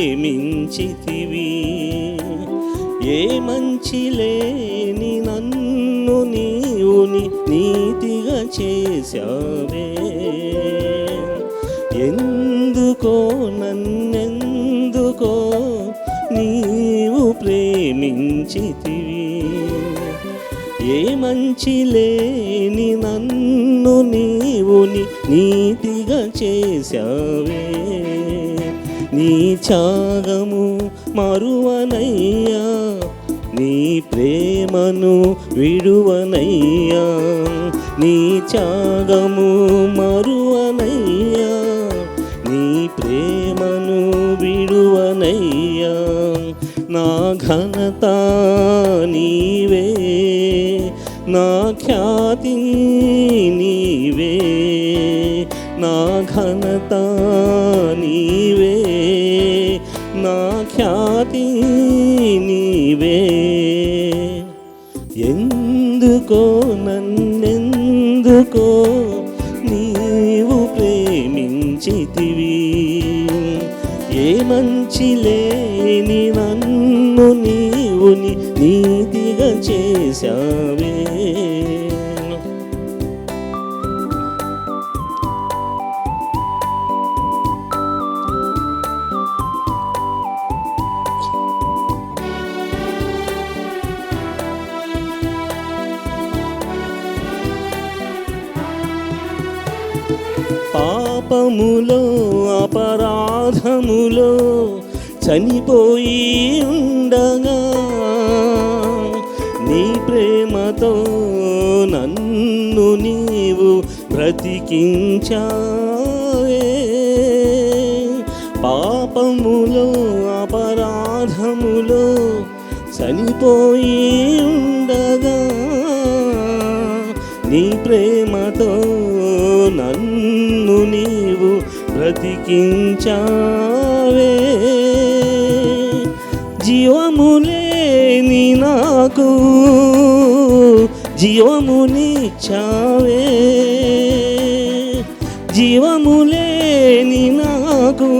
ప్రేమించితివి. ఏ మంచి లేని నన్ను నీవుని నీతిగా చేశావే. ఎందుకో నన్నెందుకో నీవు ప్రేమించితివి. ఏ మంచి లేని నన్ను నీవుని నీతిగా చేశావే. నీ త్యాగము మరువనయ్యా. నీ ప్రేమను విడువనయ్యా. నీ త్యాగము మరువనయ్యా. నీ ప్రేమను విడువనయ్యా. నా ఘనత నీవే. నా ఖ్యాతి నీవే. నా ఘనత నీవే. ఖ్యాతి నీవే. ఎందుకో నన్నెందుకో నీవు ప్రేమించితివి. ఏ మంచి లేని నన్ను నీవుని నీతిగా చేశావే. పాపములో అపరాధములో చనిపోయి ఉండగా నీ ప్రేమతో నన్ను నీవు బ్రతికించావే. పాపములో అపరాధములో చనిపోయి ఉండగా నీ ప్రేమతో నన్ను నన్ను నీవు బ్రతికించావే. జీవములేని నాకు జీవమునిచ్చావే జీవములేని నాకు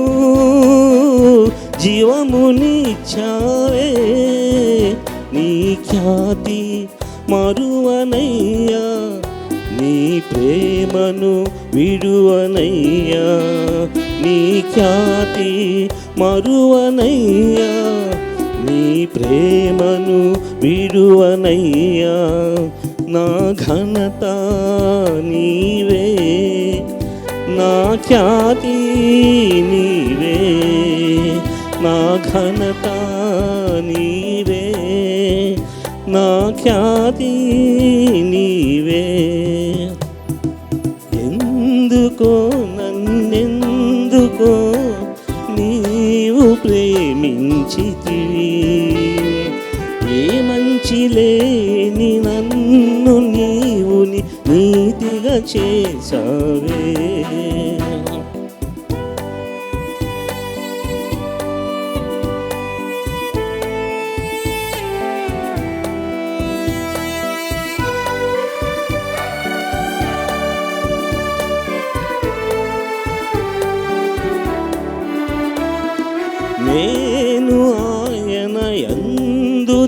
జీవమునిచ్చావే నీ ఖ్యాతి మరువనయ్యా. నీ ప్రేమను విడువనయ్యా. నీ ఖ్యాతి మరువనయ్యా. నీ ప్రేమను విడువనయ్యా. నా ఘనత నీవే. నా ఖ్యాతి నీవే. నా ఘనత నీవే. నా ఖ్యాతి నీవే. ఎందుకో నన్నెందుకో? నీవు ప్రేమించితివి. ఏ మంచి లేని నన్ను నీవుని నీతిగా చేసావే.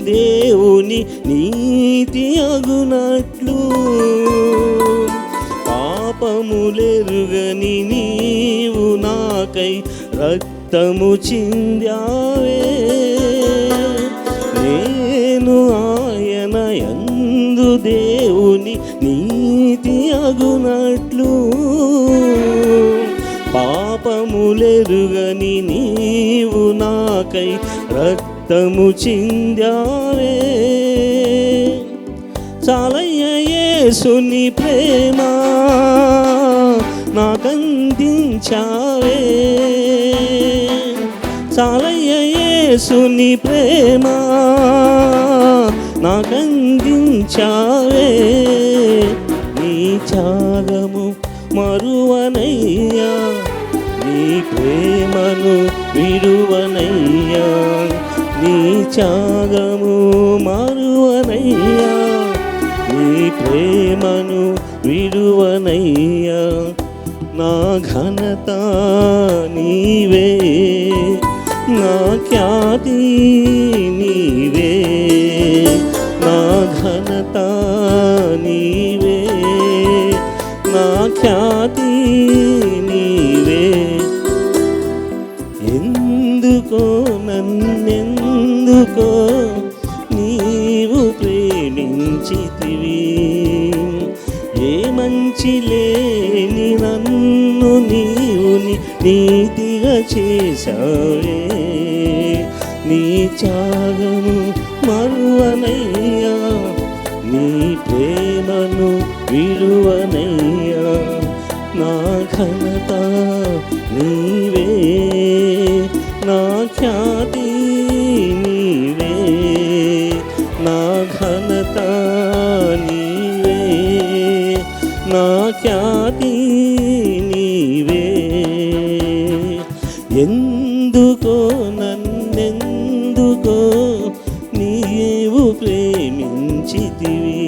దేవుని నీతి అగునట్లు. పాపములెరుగని నీవు నాకై రక్తము చిందావే. నేను ఆయన యందు దేవుని నీతి అగునట్లు. పాపములెరుగని నీవు నాకై రక్తము చిందారే. చాలయ్యేసుని ప్రేమ నాకందించావే చాలయ్యేసుని ప్రేమ నాకందించావే నీ చాల త్యాగము మరువనయ్యా. నీ ప్రేమను విడువనయ్యా. నా ఘనత నీవే. నా ఖ్యాతి నీవే. నా ఘనత నీవే. నా ఖ్యాతి ఎందుకో నన్నెందుకో నీవు ప్రేమించితివి. ఏ మంచి లేని నన్ను నీవు నీతిగా చేశావే. నీ త్యాగము మరువనయ్యా నీ ప్రేమను విలువనయ్యా నా ఘనత నీవే. నా ఖ్యాతి నీవే నా ఘనత నీవే నా ఖ్యాతి నీవే. ఎందుకో నన్నెందుకో నీవు ప్రేమించితివి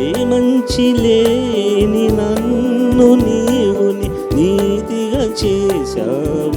ఏ మంచి లేని నన్ను నీవు నీతిగా చేశావు.